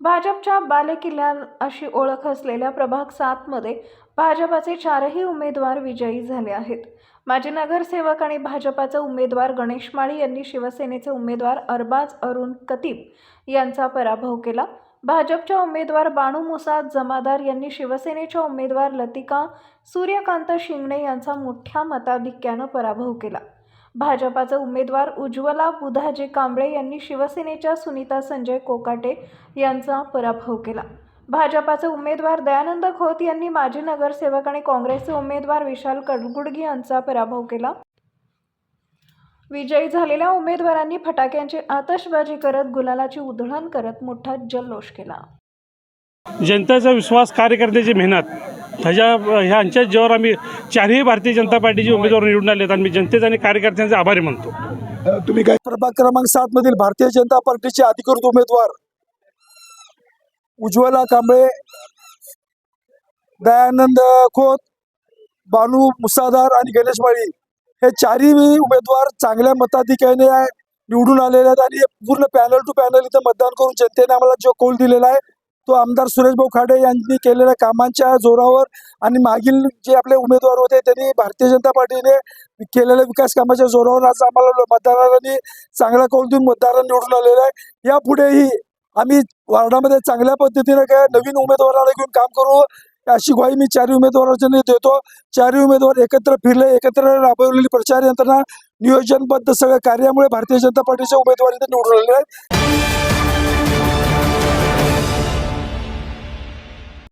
भाजपच्या बालेकिल्ल्या अशी ओळख असलेल्या प्रभाग सातमध्ये भाजपाचे चारही उमेदवार विजयी झाले आहेत. माजी नगरसेवक आणि भाजपाचे उमेदवार गणेश माळी यांनी शिवसेनेचे उमेदवार अरबाज अरुण कतीब यांचा पराभव केला. भाजपच्या उमेदवार बाणू मुसाद जमादार यांनी शिवसेनेच्या उमेदवार लतिका सूर्यकांत शिंगणे यांचा मोठ्या मताधिक्यानं पराभव केला. भाजपाचे उमेदवार उज्ज्वला बुधाजी कांबळे यांनी शिवसेनेच्या सुनीता संजय कोकाटे यांचा पराभव केला. भाजपाचे उमेदवार दयानंद खोत यांनी माजी नगरसेवक आणि काँग्रेसचे उमेदवार विशाल कडगुडगी यांचा पराभव केला. विजयी झालेल्या उमेदवारांनी फटाक्यांची आतषबाजी करत गुलालाची उधळण करत मोठा जल्लोष केला. जनतेचा विश्वास कार्यकर्त्याची मेहनत. ह्याच्या ह्यांच्या जेव्हा आम्ही चारही भारतीय जनता पार्टीचे उमेदवार निवडून आले आणि मी जनतेचा आणि कार्यकर्त्यांचे आभारी मानतो. तुम्ही काय प्रभाग क्रमांक सात मधील भारतीय जनता पार्टीचे अधिकृत उमेदवार उज्ज्वला कांबळे दयानंद खोत बानू मुसादार आणि गणेश माळी हे चारही उमेदवार चांगल्या मताधिक्याने निवडून आलेले आहेत आणि पूर्ण पॅनल टू पॅनल इथं मतदान करून जनतेने आम्हाला जो कौल दिलेला आहे तो आमदार सुरेश भाऊ खाडे यांनी केलेल्या कामांच्या जोरावर आणि मागील जे आपले उमेदवार होते त्यांनी भारतीय जनता पार्टीने केलेल्या विकास कामाच्या जोरावर आज आम्हाला मतदारांनी चांगला कौल देऊन मतदारांना निवडून आलेला आहे. यापुढेही आम्ही वार्डामध्ये चांगल्या पद्धतीने काय नवीन उमेदवाराला घेऊन काम करू अशी ग्वाही मी चारही उमेदवारांच्या देतो. चारही उमेदवार एकत्र फिरले एकत्र राबवलेली प्रचार यंत्रणा नियोजनबद्ध सगळ्या कार्यामुळे भारतीय जनता पार्टीच्या उमेदवारी निवडून आलेले आहेत.